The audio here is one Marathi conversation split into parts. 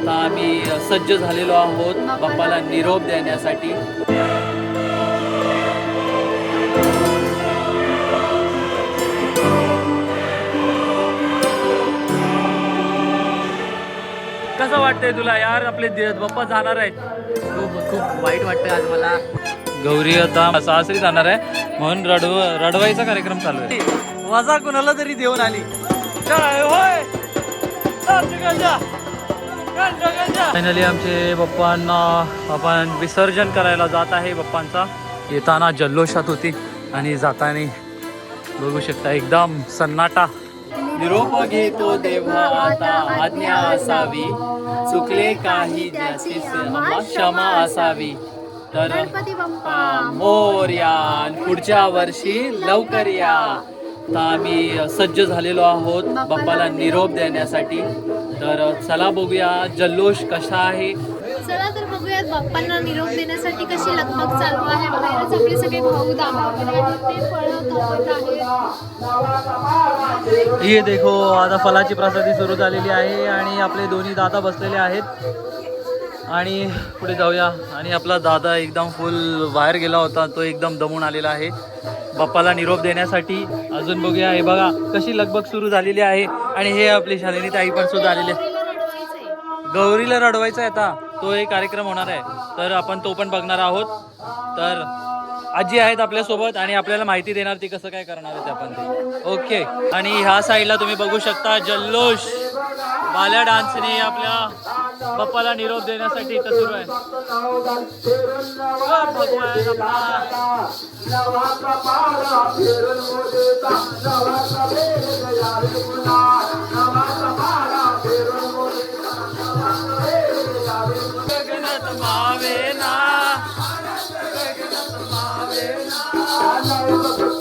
आता आम्ही सज्ज झालेलो आहोत बाप्पाला निरोप देण्यासाठी. कसं वाटतंय तुला यार आपले बाप्पा जाणार आहेत? खूप खूप वाईट वाटतं आज मला. गौरी आता सासरी जाणार आहे म्हणून रडव रडवायचा कार्यक्रम चालू आहे. वजा कुणाला तरी देऊन आली. काय होय. फायनली आमचे बाप्पांना आपण विसर्जन करायला जात आहे बाप्पांचा. येताना जल्लोषात होती आणि जाताना बघू शकता एकदम सन्नाटा. निरोप घेतो देवा आता आज्ञा असावी. चुकले काही क्षमा असावी. तर मोर्या पुढच्या वर्षी लवकर या. आता आम्ही सज्ज झालेलो आहोत बाप्पाला निरोप देण्यासाठी. तर चला बघूया जल्लोष कसा आहे. चला तर बघूयात बाप्पांना निरोप देण्यासाठी कशी लगबग चालू आहे. बाहेरच आपले सगळे भाऊ दादा वगैरे आहेत. ते फळं कापत आहेत. हे देखो आता फलाची प्रसादी सुरू झालेली आहे आणि आपले दोन्ही दादा बसलेले आहेत. आणि पुढे जाऊया. आणि आपला दादा एकदम फुल बाहेर गेला होता तो एकदम दमून आलेला आहे. बाप्पाला निरोप देण्यासाठी अजून बघूया. हे बघा कशी लगबग सुरू झालेली आहे आणि हे आपली शालिनी ताई पण सुद्धा आलेली आहे. गौरीला रडवायचा आहे आता. तो एक कार्यक्रम होणार आहे. तर आपण तो पण बघणार आहोत. तर आजी आहेत आपल्यासोबत आणि आपल्याला माहिती देणार ती कसं काय करणार आहे ते आपण ते. ओके आणि ह्या साईडला तुम्ही बघू शकता जल्लोष. बाल्या डान्सने आपल्या बाप्पाला निरोप देण्यासाठी इथं सुरू आहे.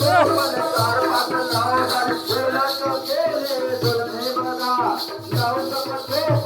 अ,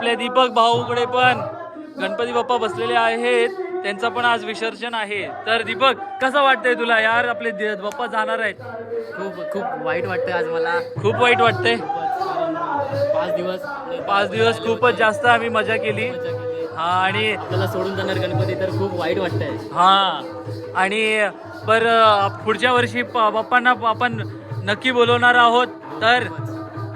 आणि आपल्या दीपक भाऊकडे पण. गणपती बाप्पा बसलेले आहेत. त्यांचं पण आज विसर्जन आहे. तर दीपक कसं वाटतंय तुला? यार आपले दे- बाप्पा जाणार आहेत. खूप खूप वाईट वाटतं आज मला. खूप वाईट वाटतंय. पाच दिवस. पाच दिवस खूपच जास्त आम्ही मजा केली. हा आणि आपल्याला सोडून जाणार गणपती तर खूप वाईट वाटतंय. हा आणि पर पुढच्या वर्षी प- बाप्पांना आपण नक्की बोलवणार आहोत. तर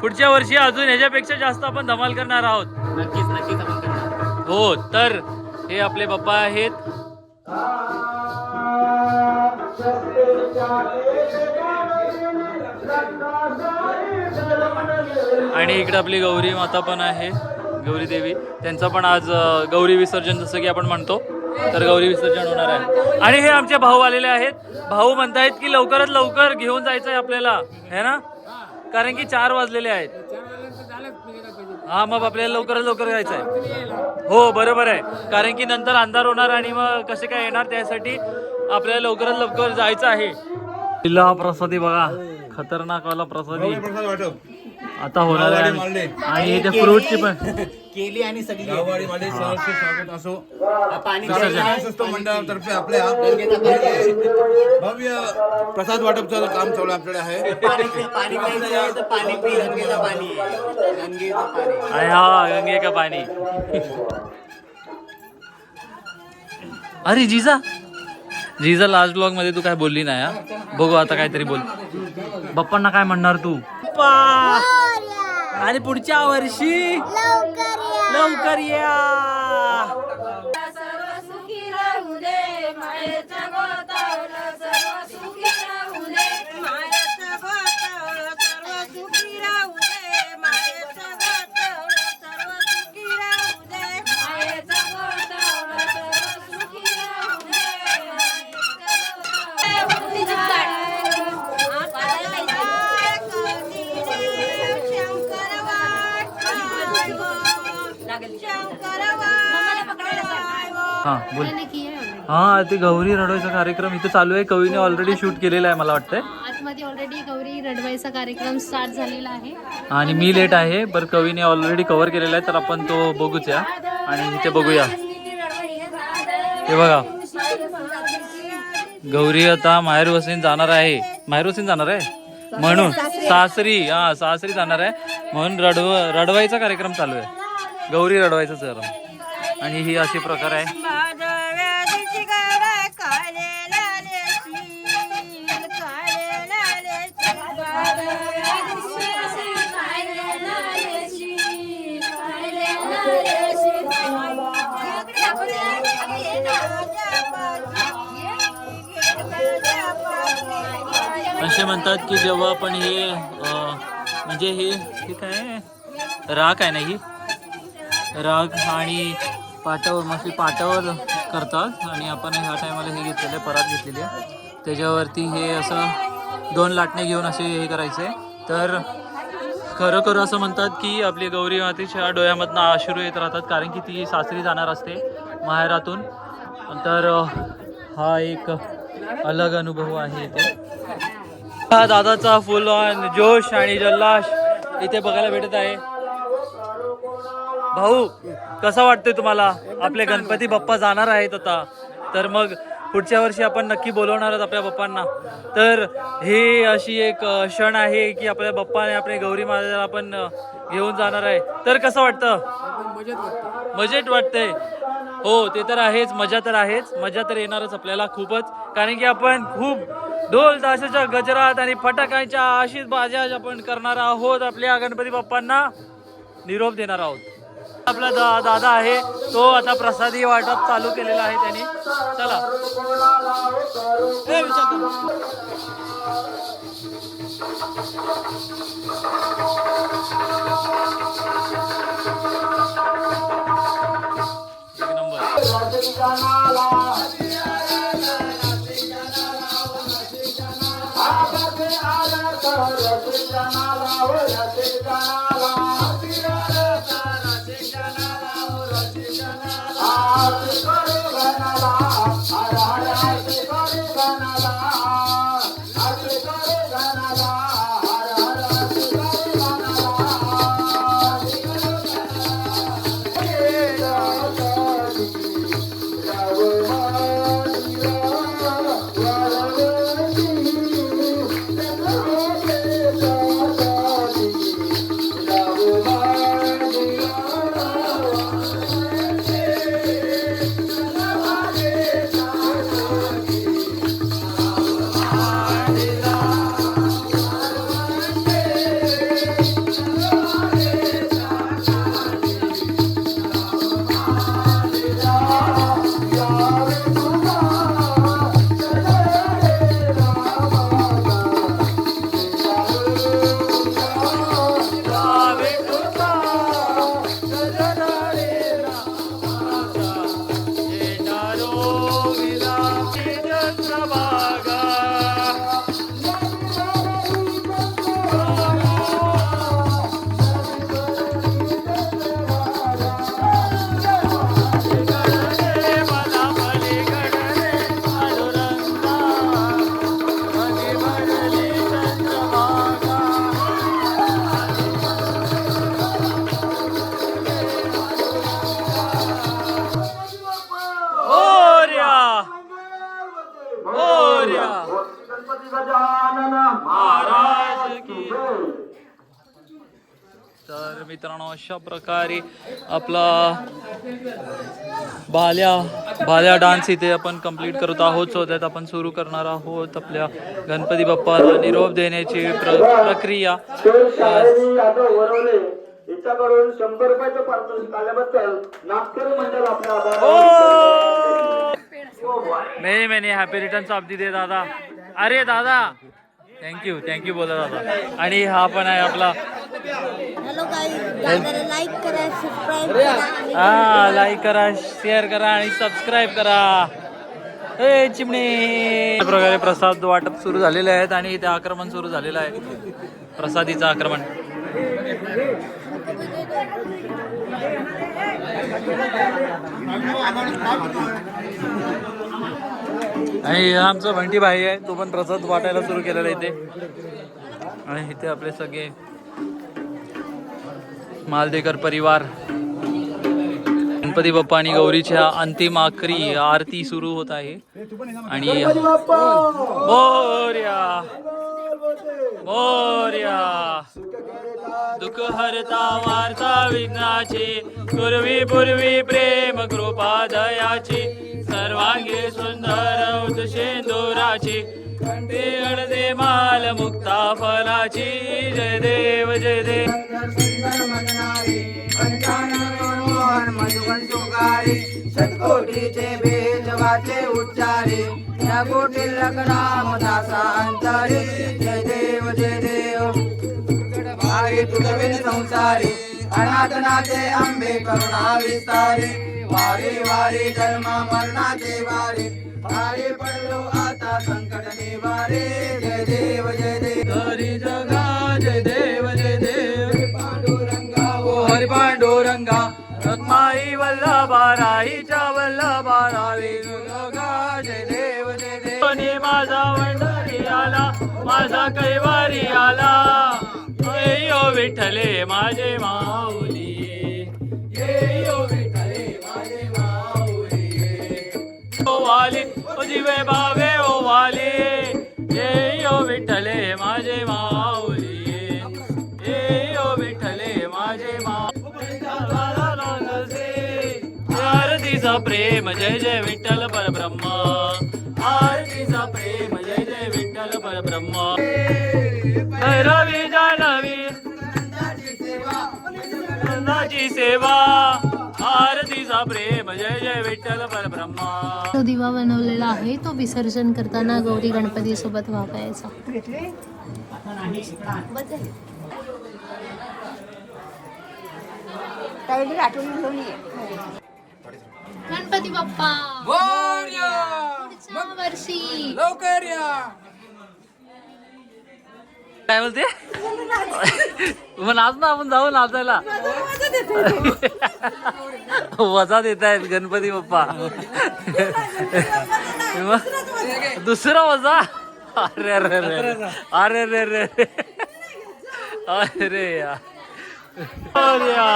पुढच्या वर्षी अजून ह्याच्यापेक्षा जास्त आपण धमाल करणार आहोत. नक्कीच नक्कीच आपण करणार. हो तर हे आपले बाप्पा आहेत. आणि इकडे आपली गौरी माता पण आहे गौरी देवी. त्यांचं पण आज गौरी विसर्जन जसं की आपण म्हणतो तर गौरी विसर्जन होणार आहे. आणि हे आमचे भाऊ आलेले आहेत. भाऊ म्हणतायत की लवकरात लवकर घेऊन जायचं आहे आपल्याला है ना? कारण की चार वाजलेले आहेत. हा मग आपल्याला लवकरात लवकर जायचं आहे हो बरोबर आहे. कारण की नंतर अंधार होणार आणि मग कसे काय येणार त्यासाठी आपल्याला लवकरात लवकर जायचं आहे. जिल्हा प्रसादी बघा. खतरनाक वाला प्रसादी. आता होणार आहे. आणि इथे फ्रूटची पण केली आणि सगळी गाववाडी मध्ये सहर्ष स्वागत असो. पाणी मंडळातर्फे आपल्या भव्य प्रसाद वाटपचं काम चालू आपल्याकडे आहे. हा गंगे का पाणी अरे जिजा जिजा लास्ट ब्लॉगमध्ये तू काय बोलली नाही हा? बघू आता काहीतरी बोल. बाप्पांना काय म्हणणार तू? आणि पुढच्या वर्षी लवकर या. हा बोल. है. हा ते गौरी रडवायचा कार्यक्रम इथे चालू आहे. कवीने ऑलरेडी शूट केलेला आहे मला वाटतंय. आतमध्ये ऑलरेडी गौरी रडवायचा कार्यक्रम स्टार्ट झालेला आहे. आणि मी लेट आहे बरं कवीने ऑलरेडी कव्हर केलेला आहे तर आपण तो बघूच या आणि इथे बघूया. हे बघा. गौरी आता माहेर वसीन जाणार आहे. माहेर वसीन जाणार आहे? म्हणून. सासरी. हा सासरी जाणार आहे. म्हणून रडव रडवायचा कार्यक्रम चालू आहे. गौरी रडवायचा कार्यक्रम आणि ही अशी प्रकार आहे. असे म्हणतात की जेव्हा आपण हे म्हणजे हे हे काय? राख आहे ना ही? राग आणि पाटावर मस्ती पाटावर करतात आणि आपण ह्या टायमाला हे घेतलेलं आहे परात घेतलेली आहे. त्याच्यावरती हे असं दोन लाटणे घेऊन असे हे करायचे तर खरोखर असं म्हणतात की आपली गौरी मातेच्या डोळ्यामधनं आश्रू येत राहतात कारण की ती सासरी जाणार असते माहेरातून. तर हा एक अलग अनुभव आहे इथे. हा दादाचा फुल ऑन जोश आणि जल्लाश इथे बघायला भेटत आहे. भाऊ कसं वाटतंय तुम्हाला? आपले गणपती बाप्पा जाणार आहेत आता. तर मग पुढच्या वर्षी आपण नक्की बोलवणार आहोत आपल्या बाप्पांना. तर हे अशी एक क्षण आहे की आपल्या बाप्पाने आपल्या गौरी महाराजाला आपण घेऊन जाणार आहे. तर कसं वाटतं? मजेत वाटतंय. हो ते तर आहेच. मजा तर आहेच. मजा तर येणारच आपल्याला खूपच. कारण की आपण खूप ढोल ताशाच्या गजरात आणि फटाक्यांच्या आशिष बाजाज आपण करणार आहोत. आपल्या गणपती बाप्पांना निरोप देणार आहोत. आपला दा दादा आहे तो आता प्रसादी वाटप चालू केलेला आहे त्यांनी. चला. Number. i'ma put my heart out मित्रांनो अशा प्रकारे आपला भाल्या भाल्या डान्स इथे आपण कंप्लीट करत आहोत. सो त्यात आपण सुरू करणार आहोत आपल्या गणपती बाप्पाला निरोप देण्याची प्र प्रक्रिया. हिच्याकडून शंभर रुपयाचं पारितोषिक आल्याबद्दल नागपूर मंडळ आपल्या आभार many many happy returns of the दादा. अरे दादा. थँक्यू थँक्यू बोला दादा. आणि हा पण आहे आपला हॅलो लाईक करा सबस्क्राईब करा हा लाईक करा. शेअर करा आणि सबस्क्राईब करा. ए चिमणे. प्रकारे प्रसाद वाटप सुरू झालेले आहेत आणि इथे आक्रमण सुरू झालेलं आहे. प्रसादीचं आक्रमण. आणि हा आमचा भंटी भाई आहे. तो पण प्रसाद वाटायला सुरू केलेला आहे इथे. आणि इथे आपले सगळे मालदेकर परिवार. गणपती बाप्पा आणि गौरीच्या अंतिम आखरी आरती सुरू होत आहे. आणि मोर्या! मोर्या! दुःख हरता वार्ता विघ्नाची पूर्वी पूर्वी प्रेम कृपा दयाची सर्वांगी सुंदर उदशेंदुराची कंठी अडदे माल मुक्ता फलाची जय देव जय देव. सतकोटीचे बीज वाचे उच्चारे. या कोटी लग्नाम दासा अंतरे. जय देव जय देव. भारी तुझे संसारी. अनाथनाथे आंबे करुणा विस्तारे. वारी वारी जन्म मरणाचे वारे. भारी पडलो आता संकट निवारे. जय देव जय देव. हरी जगा जय देव जय देव. पांडुरंगा ओ हरी पांडुरंगा. वल्लभा राईच्या वल्लभा रावी जय देव जय देव. आणि माझा वंढारी आला माझा कैवारी आला. ये यो विठले माझे माऊली. ये यो विठले माझे माऊली. ओ वाली ओ दिवे बावे ओ वाली. ये यो विठले माझे माऊली. प्रेम जय जय विठ्ठल परब्रह्म. आरतीचा प्रेम जय जय विठ्ठल परब्रह्म. भैरवी जानवी नंदाची सेवा. आरतीचा प्रेम जय जय विठ्ठल परब्रह्मा. तो दिवा बनवलेला आहे तो विसर्जन करताना गौरी गणपती सोबत वापरायचा ताईला आठवण घेऊन ये. गणपती बाप्पा. पुढच्या वर्षी. लवकर या. काय बोलते? मग नाच ना आपण जाऊ नाचायला. वजा देत आहेत गणपती बाप्पा. मग दुसरा वजा? अरे अरे अरे अरे. अरे अरे अरे या. मोर्या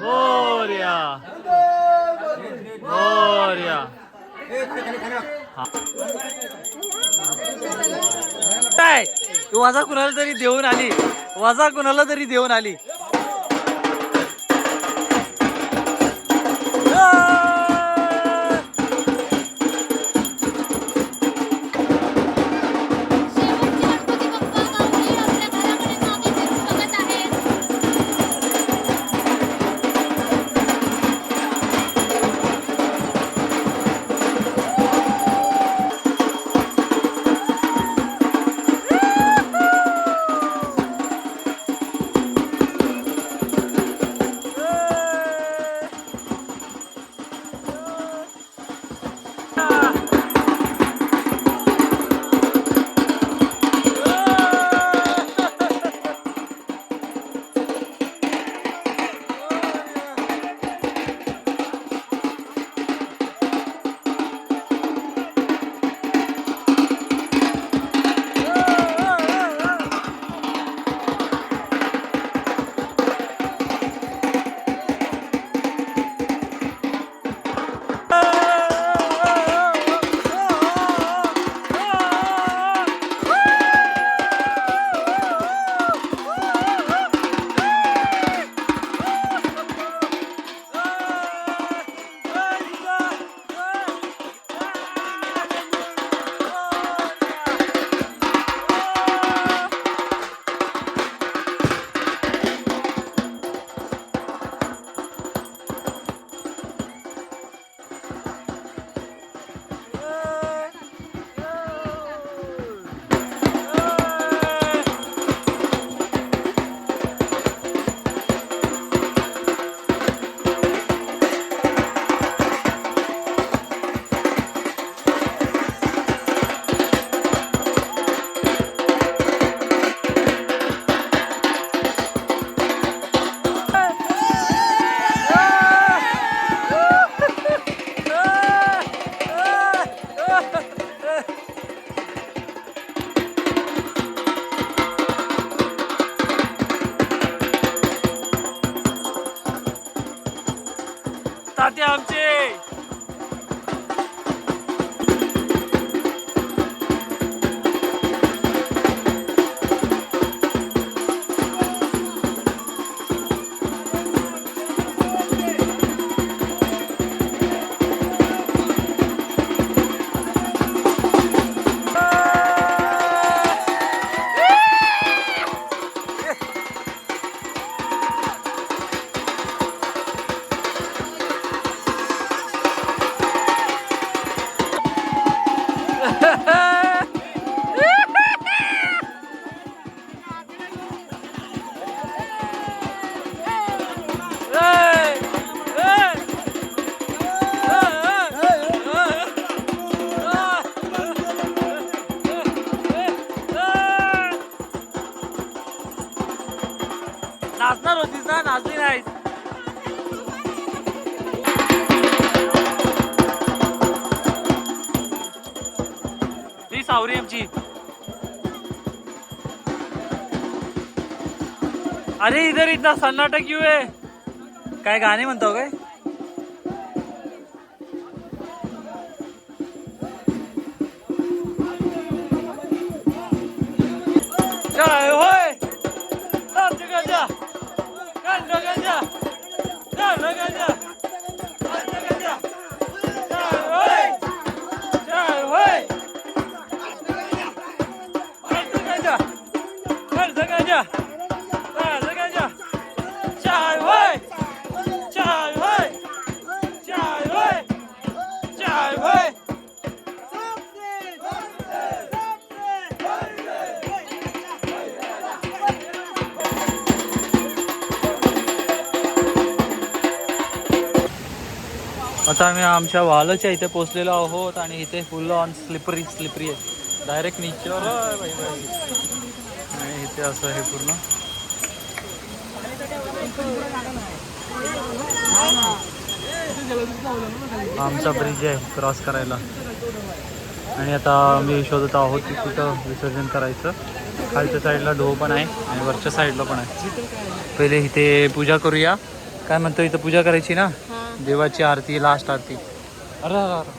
मोर्या मोर्या काय? वजा कुणाला तरी देऊन आली. वजा कुणाला तरी देऊन आली. अरे इधर इतना सन्नाटा क्यों है? काय गाणे म्हणतो हो काय? आता आम्ही आमच्या वालच्या इथे पोहोचलेलो आहोत आणि इथे फुल ऑन स्लिपरी स्लिपरी आहे. डायरेक्ट नीचेवर. आणि इथे असं हे पूर्ण. आमचा ब्रिज आहे क्रॉस करायला. आणि आता आम्ही शोधत आहोत की कुठं विसर्जन करायचं. खालच्या साईडला ढो पण आहे आणि वरच्या साईडला पण आहे. पहिले इथे पूजा करूया. काय म्हणतो इथं पूजा करायची ना? देवाची आरती लास्ट आरती. अरे अरे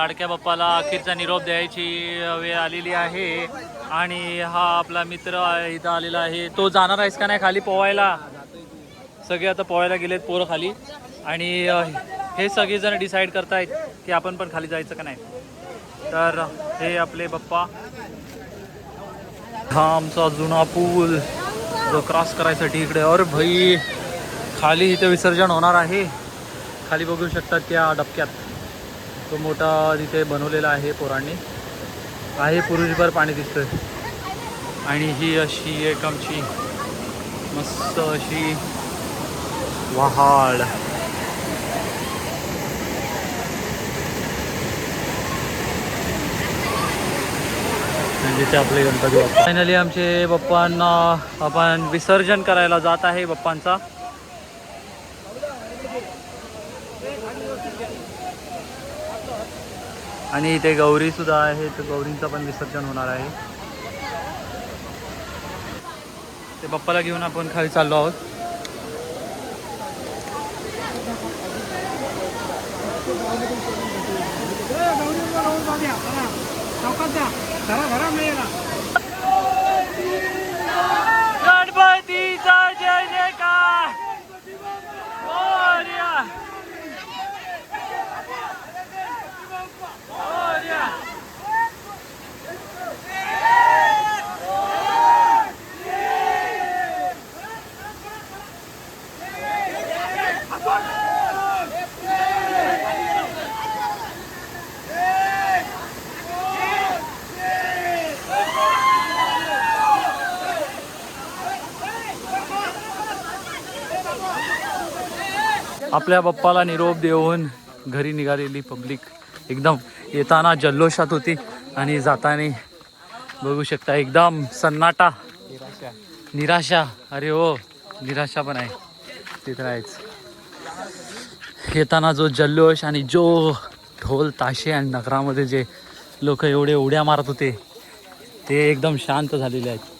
लाडक्या बाप्पाला अखेरचा निरोप द्यायची वेळ आलेली आहे. आणि हा आपला मित्र इथं आलेला आहे. तो जाणार आहेस का नाही खाली पोवायला सगळे आता पोवायला गेलेत पोरं खाली. आणि हे सगळेजण डिसाईड करतायत की आपण पण खाली जायचं का नाही. तर हे आपले बाप्पा. हा आमचा जुना पूल. जो क्रॉस करायसाठी इकडे. और भाई खाली इथे विसर्जन होणार आहे. खाली बघू शकतात त्या डबक्यात. तो मोठा तिथे बनवलेला आहे पोरांनी. आहे पुरुषभर पाणी दिसतंय. आणि ही अशी एक आमची मस्त अशी वहाड. म्हणजे ते आपले गणपती बाप्पा फायनली आमचे बाप्पांना आपण विसर्जन करायला जात आहे बाप्पांचा. आणि इथे गौरी सुद्धा आहे तर गौरींचं पण विसर्जन होणार आहे ते बाप्पाला घेऊन आपण खाली चाललो आहोत गणपतीचा जय जयकार मोरया. मोरया. आपल्या बाप्पाला निरोप देऊन घरी निघालेली पब्लिक एकदम येताना जल्लोषात होती आणि जाताना बघू शकता एकदम सन्नाटा निराशा. अरे हो निराशा पण आहे. तिथं आहेच येताना जो जल्लोष आणि जो ढोल ताशे आणि नगरामध्ये जे लोक एवढे उड्या मारत होते ते एकदम शांत झालेले आहेत.